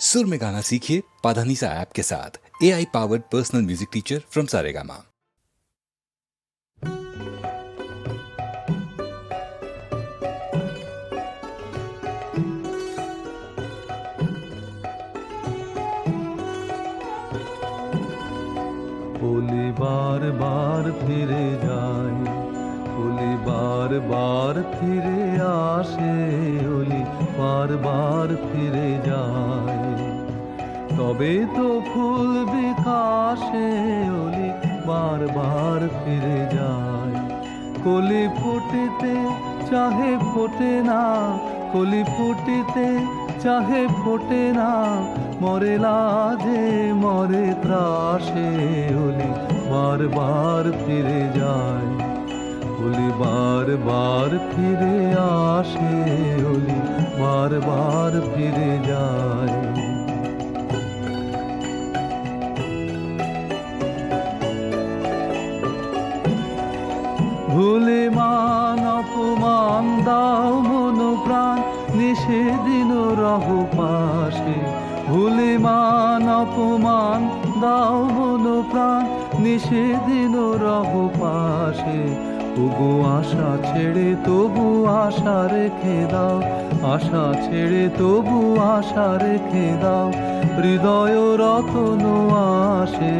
सुर में गाना सीखिए पाधानीसा ऐप के साथ। A AI powered personal music teacher from Saregama Holi बार बार फिरे जाए होली बार बार फिरे आशे, बोली बार बार फिरे जाए। তবে তো ফুল বিকাশে ওলি বার বার ফিরে যায়। কলি ফুটিতে চাহে ফোটে না, কলি ফুটিতে চাহে ফোটে না, মরে লাজে মরে ত্রাসে ওলি বার বার ফিরে যায়। ওলি বার বার ফিরে আসে ওলি বার বার ফিরে যায়। দাও মন প্রাণ নিষেদিন রহ পাশে। ভুলে মান অপমান, দাও মন প্রাণ নিষেদিন রহ পাশে। তবু আশা ছেড়ে তবু আশা রেখে দাও, আশা ছেড়ে তবু আশা রেখে দাও। হৃদয় রতন আসে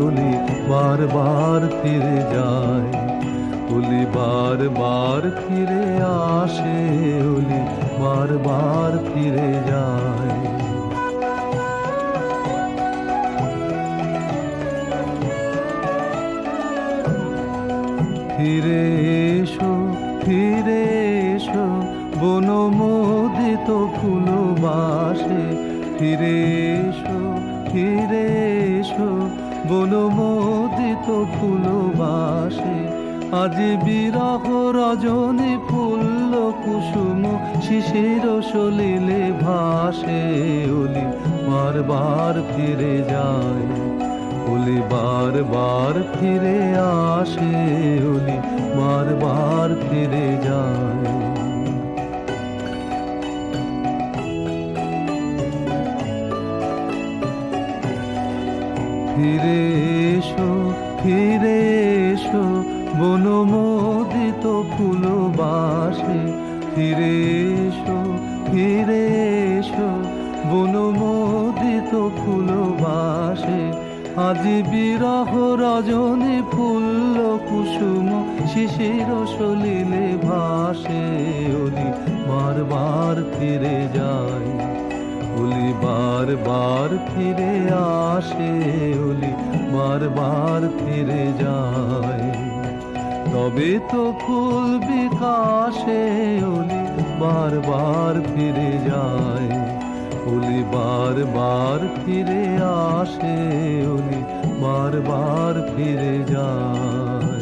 ওলি বারবার ফিরে যায়। ওলি বার বার ফিরে আসে ওলি বার বার ফিরে যায়। ফিরে এসো ফিরে এসো, বনমোদিত ফুল বাসে ফিরে এসো ফিরে এসো, বনমোদিত ফুল বাসে আজ বিরহ রজনী ফুল্ল কুসুম, শিশির সলিলে ভাসে ওলি বারবার ফিরে যায়। ওলি বারবার ফিরে আসে ওলি বারবার ফিরে যায়। ফিরে এসো, ফিরে ফিরে এসো ফিরে এসো। বনমোদিত ফুল বাসে। আজ বিরহ রজনী ফুল্ল কুসুম শিশির সলিলে ভাসে। ওলি বারবার ফিরে যায় ওলি বারবার ফিরে আসে। ওলি বারবার ফিরে যায়। তবে তো ফুল বিকাশে ওলি বারবার ফিরে যায়। ওলি বারবার ফিরে আসে ওলি বারবার ফিরে যায়।